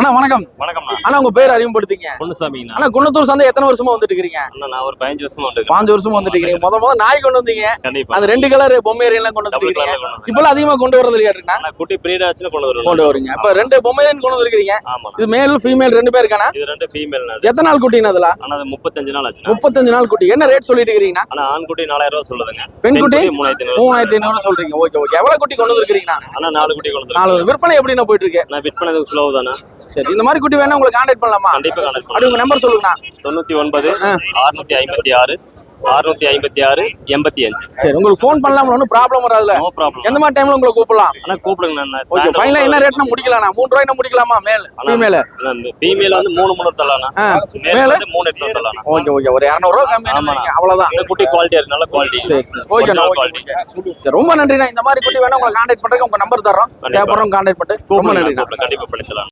அண்ணா வணக்கம். வணக்கம்ண்ணா. அண்ணா உங்க பேர் அறிமுகப்படுத்திங்க. பொன்னுசாமிங்கண்ணா அண்ணா குன்னத்தூர் சந்தை எத்தனை வருஷமா வந்துட்டு இருக்கீங்க? அண்ணா நான் ஒரு பதினஞ்சு வருஷமா வந்து பாஞ்சு வருஷமா வந்துட்டு இருக்கீங்க. முத முத நாய் கொண்டு வந்தீங்க. அந்த ரெண்டு கலர் பொம்மையரியன் எல்லாம் கொண்டு வந்துருக்கீங்க. இப்பெல்லாம் அதிகமா கொண்டு வரது அண்ணா? குட்டி பிரீட் ஆச்சுன்னு கொண்டு வருவோம். கொண்டு வரீங்க. இப்ப ரெண்டு பொம்மையரியன் கொண்டு வந்திருக்கீங்க. இது மேல் ஃபீமேல் ரெண்டு பேருக்கானா இது ரெண்டு ஃபீமேல் எத்தனை நாள் குட்டிங்க அதுல அது முப்பத்தஞ்சு நாள் ஆச்சுண்ணா. முப்பத்தஞ்சு நாள் குட்டி. என்ன ரேட் சொல்லிட்டு இருக்கீங்கண்ணா? ஆனா ஆண் குட்டி நாலாயிரம் ரூபாய் சொல்லுதுங்க. பெண் குட்டி மூணாயிரத்தி ஐநூறு சொல்றீங்க. Okay okay. எவ்வளவு குட்டி கொண்டு வந்திருக்கீங்கண்ணா? ஆனா நாலு குட்டி கொண்டு நாலு விற்பனை எப்படிண்ணா போயிட்டு இருக்கு? பண்ணது ஸ்லோ தானே சரி இந்த மாதிரி குட்டி வேணா உங்களுக்கு கான்டாக்ட் பண்ணலாமா? கண்டிப்பா கனெக்ட் அப்படி உங்க நம்பர் சொல்லுங்கண்ணா. தொண்ணூத்தி ஒன்பது. அறுநூத்தி ஐம்பத்தி ஆறு அறுநூத்தி ஐம்பத்தி ஆறு எண்பத்தி அஞ்சு. சரி உங்களுக்கு ஃபோன் பண்ணலாம் ஒன்றும் ப்ராப்ளம் வராதுல்ல. நோ ப்ராப்ளம் எந்த மாதிரி டைம்ல உங்களை கூப்பிடலாம்? ஆனா கூப்பிடுங்க நான் ஓகே ஃபைனலா என்ன ரேட்னா முடிக்கலாம்ண்ணா? மூணு ரூபாய்னா முடிக்கலாமா? மேல் ஃபீமேல் ஃபீமேல் வந்து மூணு மூணு தரலாம் மேல் வந்து மூணு எட்டு தரலாம் ஓகே ஓகே ஒரு இரநூறுவா கம்மி அவ்வளவுதான். இந்த குட்டி குவாலிட்டியா இருக்கு நல்ல குவாலிட்டி சரி சரி. ஓகே ஓகே சரி ரொம்ப நன்றிண்ணா. இந்த மாதிரி குட்டி வேணா உங்களை கான்டாக்ட் பண்றதுக்கு உங்க நம்பர் தரோம் தேவைப்படுறவங்க கான்டாக்ட் பண்ணிட்டு. ரொம்ப நன்றிண்ணா. கண்டிப்பா பண்ணித்தலாம்